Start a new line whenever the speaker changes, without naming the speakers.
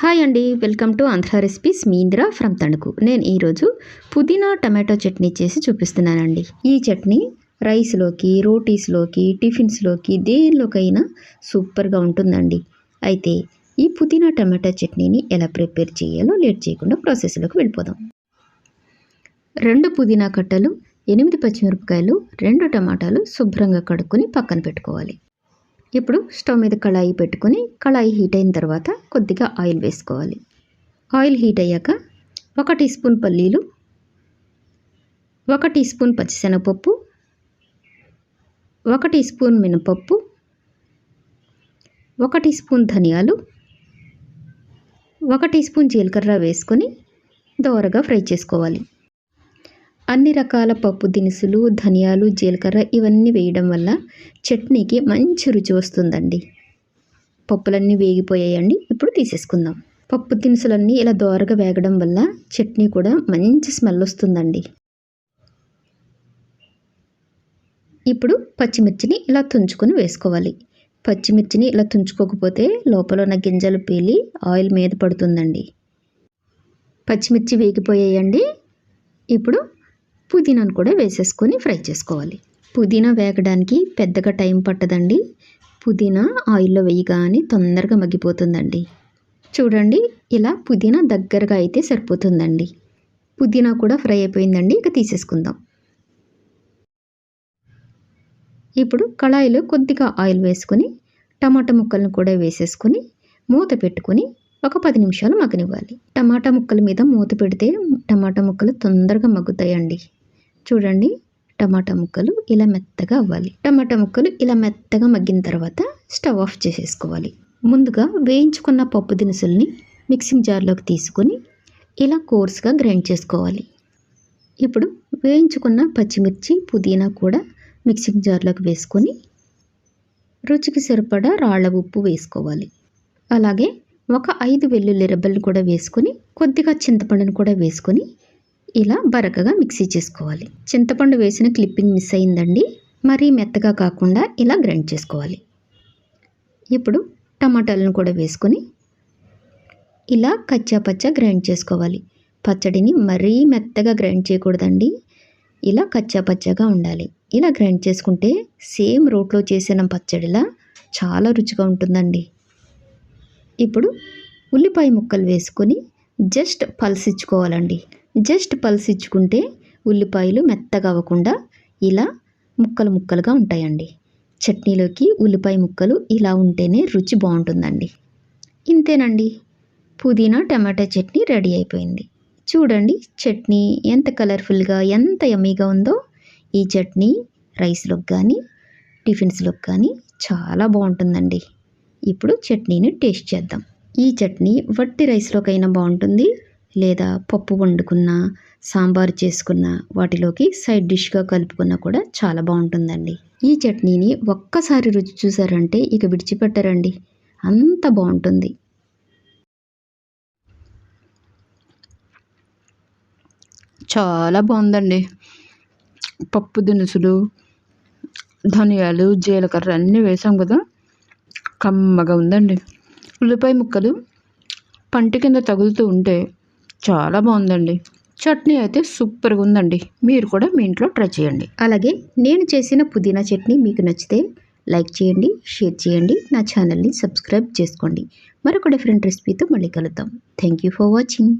Hi అండి welcome to Andhra recipes. మీంద్రా from Tanuku. నేను ఈరోజు పుదీనా టమాటో చట్నీ చేసి చూపిస్తున్నానండి. ఈ చట్నీ రైస్లోకి రోటీస్లోకి టిఫిన్స్లోకి దేనిలోకైనా సూపర్గా ఉంటుందండి. అయితే ఈ పుదీనా టమాటో చట్నీని ఎలా ప్రిపేర్ చేయాలో లేట్ చేయకుండా ప్రాసెస్లోకి వెళ్ళిపోదాం. రెండు పుదీనా కట్టలు ఎనిమిది పచ్చిమిరపకాయలు రెండు టమాటాలు శుభ్రంగా కడుక్కొని పక్కన పెట్టుకోవాలి. ఇప్పుడు స్టవ్ మీద కళాయి పెట్టుకొని కళాయి హీట్ అయిన తర్వాత కొద్దిగా ఆయిల్ వేసుకోవాలి. ఆయిల్ హీట్ అయ్యాక ఒక టీ స్పూన్ పల్లీలు ఒక టీ స్పూన్ పచ్చిశనగపప్పు ఒక టీ స్పూన్ మినపప్పు ఒక టీ స్పూన్ ధనియాలు ఒక టీ స్పూన్ జీలకర్ర వేసుకొని దోరగా ఫ్రై చేసుకోవాలి. అన్ని రకాల పప్పు దినుసులు ధనియాలు జీలకర్ర ఇవన్నీ వేయడం వల్ల చట్నీకి మంచి రుచి వస్తుందండి. పప్పులన్నీ వేగిపోయాయండి. ఇప్పుడు తీసేసుకుందాం. పప్పు దినుసులన్నీ ఇలా దోరగా వేగడం వల్ల చట్నీ కూడా మంచి స్మెల్ వస్తుందండి. ఇప్పుడు పచ్చిమిర్చిని ఇలా తుంచుకొని వేసుకోవాలి. పచ్చిమిర్చిని ఇలా తుంచుకోకపోతే లోపల ఉన్న గింజలు పీలి ఆయిల్ మీద పడుతుందండి. పచ్చిమిర్చి వేగిపోయాయండి. ఇప్పుడు పుదీనాను కూడా వేసేసుకొని ఫ్రై చేసుకోవాలి. పుదీనా వేగడానికి పెద్దగా టైం పట్టదండి. పుదీనా ఆయిల్లో వేయగానే తొందరగా మగ్గిపోతుందండి. చూడండి ఇలా పుదీనా దగ్గరగా అయితే సరిపోతుందండి. పుదీనా కూడా ఫ్రై అయిపోయిందండి ఇక తీసేసుకుందాం. ఇప్పుడు కళాయిలో కొద్దిగా ఆయిల్ వేసుకొని టమాటా ముక్కలను కూడా వేసేసుకొని మూత పెట్టుకొని ఒక పది నిమిషాలు మగ్గనివ్వాలి. టమాటా ముక్కల మీద మూత పెడితే టమాటా ముక్కలు తొందరగా మగ్గుతాయండి. చూడండి. టమాటా ముక్కలు ఇలా మెత్తగా అవ్వాలి. టమాటా ముక్కలు ఇలా మెత్తగా మగ్గిన తర్వాత స్టవ్ ఆఫ్ చేసేసుకోవాలి. ముందుగా వేయించుకున్న పప్పు దినుసుల్ని మిక్సింగ్ జార్లోకి తీసుకొని ఇలా కోర్స్గా గ్రైండ్ చేసుకోవాలి. ఇప్పుడు వేయించుకున్న పచ్చిమిర్చి పుదీనా కూడా మిక్సింగ్ జార్లోకి వేసుకొని రుచికి సరిపడా రాళ్ళ ఉప్పు వేసుకోవాలి. అలాగే ఒక ఐదు వెల్లుల్లి రెబ్బలు కూడా వేసుకొని కొద్దిగా చింతపండును కూడా వేసుకొని ఇలా బరకగా మిక్సీ చేసుకోవాలి. చింతపండు వేసిన క్లిప్పింగ్ మిస్ అయిందండి. మరీ మెత్తగా కాకుండా ఇలా గ్రైండ్ చేసుకోవాలి. ఇప్పుడు టమాటాలను కూడా వేసుకొని ఇలా కచ్చాపచ్చ గ్రైండ్ చేసుకోవాలి. పచ్చడిని మరీ మెత్తగా గ్రైండ్ చేయకూడదండి. ఇలా కచ్చాపచ్చగా ఉండాలి. ఇలా గ్రైండ్ చేసుకుంటే సేమ్ రోట్లో చేసిన పచ్చడిలా చాలా రుచిగా ఉంటుందండి. ఇప్పుడు ఉల్లిపాయ ముక్కలు వేసుకొని జస్ట్ పల్సిచ్చుకోవాలండి జస్ట్ పల్స్ ఉల్లిపాయలు మెత్తగా అవ్వకుండా ఇలా ముక్కలు ముక్కలుగా ఉంటాయండి. చట్నీలోకి ఉల్లిపాయ ముక్కలు ఇలా ఉంటేనే రుచి బాగుంటుందండి. ఇంతేనండి. పుదీనా టమాటా చట్నీ రెడీ అయిపోయింది. చూడండి చట్నీ ఎంత కలర్ఫుల్గా ఎంత ఎమ్మీగా ఉందో. ఈ చట్నీ రైస్లోకి కానీ టిఫిన్స్లోకి కానీ చాలా బాగుంటుందండి. ఇప్పుడు చట్నీని టేస్ట్ చేద్దాం. ఈ చట్నీ వట్టి రైస్లోకైనా బాగుంటుంది. లేదా పప్పు వండుకున్న సాంబార్ చేసుకున్న వాటిలోకి సైడ్ డిష్గా కలుపుకున్నా కూడా చాలా బాగుంటుందండి. ఈ చట్నీని ఒక్కసారి రుచి చూసారంటే ఇక విడిచిపెట్టరండి. అంత బాగుంటుంది. చాలా బాగుందండి. పప్పు దినుసులు ధనియాలు జీలకర్ర అన్నీ వేసాం కదా. కమ్మగా ఉందండి. ఉల్లిపాయ ముక్కలు పంటి కింద తగులుతూ ఉంటే చాలా బాగుందండి. చట్నీ అయితే సూపర్గా ఉందండి. మీరు కూడా మీ ఇంట్లో ట్రై చేయండి. అలాగే నేను చేసిన పుదీనా చట్నీ మీకు నచ్చితే లైక్ చేయండి షేర్ చేయండి నా ఛానల్ని సబ్స్క్రైబ్ చేసుకోండి. మరొక డిఫరెంట్ రెసిపీతో మళ్ళీ కలుద్దాం. Thank you for watching